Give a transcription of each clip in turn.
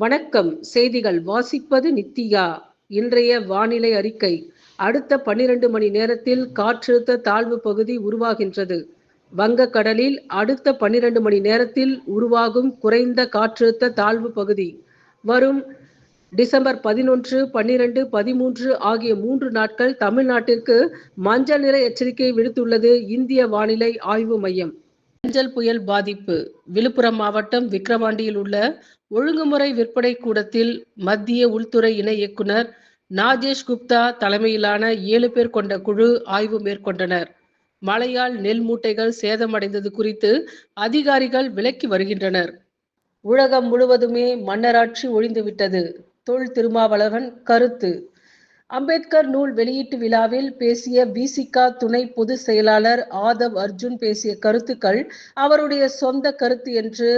வணக்கம். செய்திகள் வாசிப்பது நித்தியா இன்றைய வானிலை அறிக்கை. அடுத்த பன்னிரண்டு மணி நேரத்தில் காற்றழுத்த தாழ்வு பகுதி உருவாகின்றது. வங்கக்கடலில் அடுத்த பன்னிரண்டு மணி நேரத்தில் உருவாகும் குறைந்த காற்றழுத்த தாழ்வு பகுதி. வரும் டிசம்பர் பதினொன்று பன்னிரண்டு பதிமூன்று ஆகிய மூன்று நாட்கள் தமிழ்நாட்டிற்கு மஞ்சள் நிற எச்சரிக்கை விடுத்துள்ளது இந்திய வானிலை ஆய்வு மையம். மஞ்சள் புயல் பாதிப்பு. விழுப்புரம் மாவட்டம் விக்கிரவாண்டியில் உள்ள ஒழுங்குமுறை விற்பனை கூடத்தில் மத்திய உள்துறை இணை இயக்குனர் நாஜேஷ் குப்தா தலைமையிலான ஏழு பேர் கொண்ட குழு ஆய்வு மேற்கொண்டனர். மழையால் நெல் மூட்டைகள் சேதமடைந்தது குறித்து அதிகாரிகள் விலக்கி வருகின்றனர். உலகம் முழுவதுமே மன்னராட்சி ஒழிந்துவிட்டது. தொல் திருமாவளவன் கருத்து. அம்பேத்கர் நூல் வெளியீட்டு விழாவில் பேசிய விசிகா துணை பொதுச் செயலாளர் ஆதவ் அர்ஜுன் பேசிய கருத்துக்கள் அவருடைய சொந்த கருத்து என்று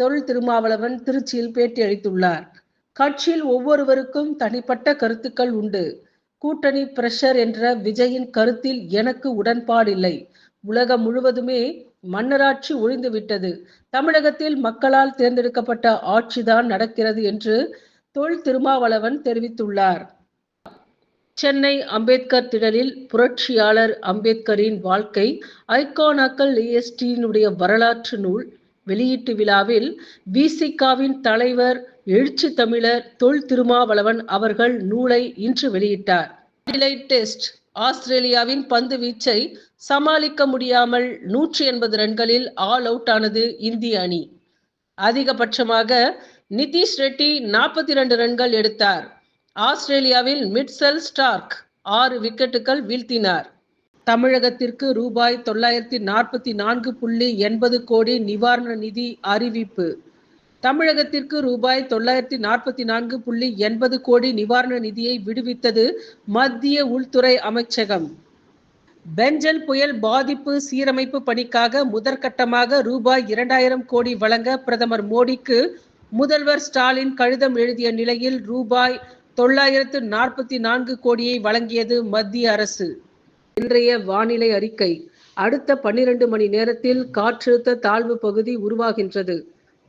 தொல் திருமாவளவன் திருச்சியில் பேட்டியளித்துள்ளார் கட்சியில் ஒவ்வொருவருக்கும் தனிப்பட்ட கருத்துக்கள் உண்டு. கூட்டணி பிரஷர் என்ற விஜயின் கருத்தில் எனக்கு உடன்பாடில்லை. உலகம் முழுவதுமே மன்னராட்சி ஒழிந்துவிட்டது. தமிழகத்தில் மக்களால் தேர்ந்தெடுக்கப்பட்ட ஆட்சிதான் நடக்கிறது என்று தொல் திருமாவளவன் தெரிவித்துள்ளார். சென்னை அம்பேத்கர் திடலில் புரட்சியாளர் அம்பேத்கரின் வாழ்க்கை ஐகானாக்கல் ஏஎஸ்டியினுடைய வரலாற்று நூல் வெளியீட்டு விழாவில் விசிகாவின் தலைவர் எழுச்சி தமிழர் தொல் திருமாவளவன் அவர்கள் நூலை இன்று வெளியிட்டார். டெஸ்ட் ஆஸ்திரேலியாவின் பந்து வீச்சை சமாளிக்க முடியாமல் நூற்றி எண்பது ரன்களில் ஆல் அவுட் ஆனது இந்திய அணி. அதிகபட்சமாக நிதிஷ் ரெட்டி நாற்பத்தி இரண்டு ரன்கள் எடுத்தார். ஆஸ்திரேலியாவில் மிட்செல் ஸ்டார்க் ஆறு விக்கெட்டுகள் வீழ்த்தினார். தமிழகத்திற்கு ரூபாய் தொள்ளாயிரத்தி நாற்பத்தி நான்கு புள்ளி எண்பது கோடி நிவாரண நிதி அறிவிப்பு. தமிழகத்திற்கு ரூபாய் தொள்ளாயிரத்தி நாற்பத்தி நான்கு புள்ளி எண்பது கோடி நிவாரண நிதியை விடுவித்தது மத்திய உள்துறை அமைச்சகம். பெஞ்சல் புயல் பாதிப்பு சீரமைப்பு பணிக்காக முதற்கட்டமாக ரூபாய் இரண்டாயிரம் கோடி வழங்க பிரதமர் மோடிக்கு முதல்வர் ஸ்டாலின் கடிதம் எழுதிய நிலையில் ரூபாய் தொள்ளாயிரத்து நாற்பத்தி நான்கு கோடியை வழங்கியது மத்திய அரசு. இன்றைய வானிலை அறிக்கை. அடுத்த பன்னிரண்டு மணி நேரத்தில் காற்றழுத்த தாழ்வு பகுதி உருவாகின்றது.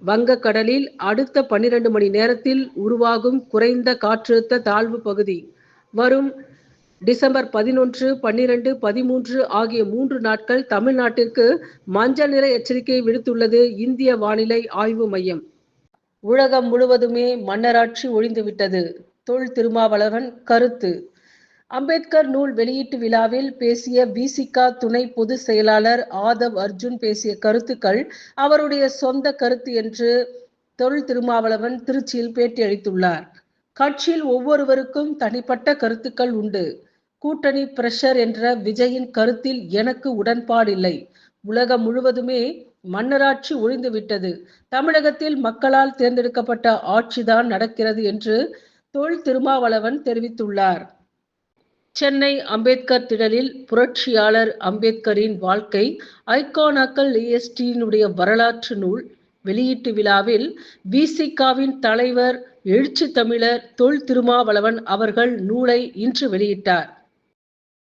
வங்கக்கடலில் அடுத்த பன்னிரண்டு மணி நேரத்தில் உருவாகும் குறைந்த காற்றழுத்த தாழ்வு பகுதி. வரும் டிசம்பர் பதினொன்று பன்னிரண்டு பதிமூன்று ஆகிய மூன்று நாட்கள் தமிழ்நாட்டிற்கு மஞ்சள் நிற எச்சரிக்கை விடுத்துள்ளது இந்திய வானிலை ஆய்வு மையம். உலகம் முழுவதுமே மன்னராட்சி ஒழிந்துவிட்டது. தொல் திருமாவளவன் கருத்து. அம்பேத்கர் நூல் வெளியீட்டு விழாவில் பேசிய விசிகா துணை பொதுச் செயலாளர் ஆதவ் அர்ஜுன் பேசிய கருத்துக்கள் அவருடைய சொந்த கருத்து என்று தொல் திருமாவளவன் திருச்சியில் பேட்டியளித்துள்ளார் கட்சியில் ஒவ்வொருவருக்கும் தனிப்பட்ட கருத்துக்கள் உண்டு. கூட்டணி பிரஷர் என்ற விஜயின் கருத்தில் எனக்கு உடன்பாடில்லை. உலகம் முழுவதுமே மன்னராட்சி ஒழிந்துவிட்டது. தமிழகத்தில் மக்களால் தேர்ந்தெடுக்கப்பட்ட ஆட்சிதான் நடக்கிறது என்று தொல் திருமாவளவன் தெரிவித்துள்ளார். சென்னை அம்பேத்கர் திடலில் புரட்சியாளர் அம்பேத்கரின் வாழ்க்கை ஐகானாக்கல் ஏஎஸ்டியினுடைய வரலாற்று நூல். வெளியீட்டு விழாவில் விசிகாவின் தலைவர் எழுச்சி தமிழர் தொல் திருமாவளவன் அவர்கள் நூலை இன்று வெளியிட்டார்.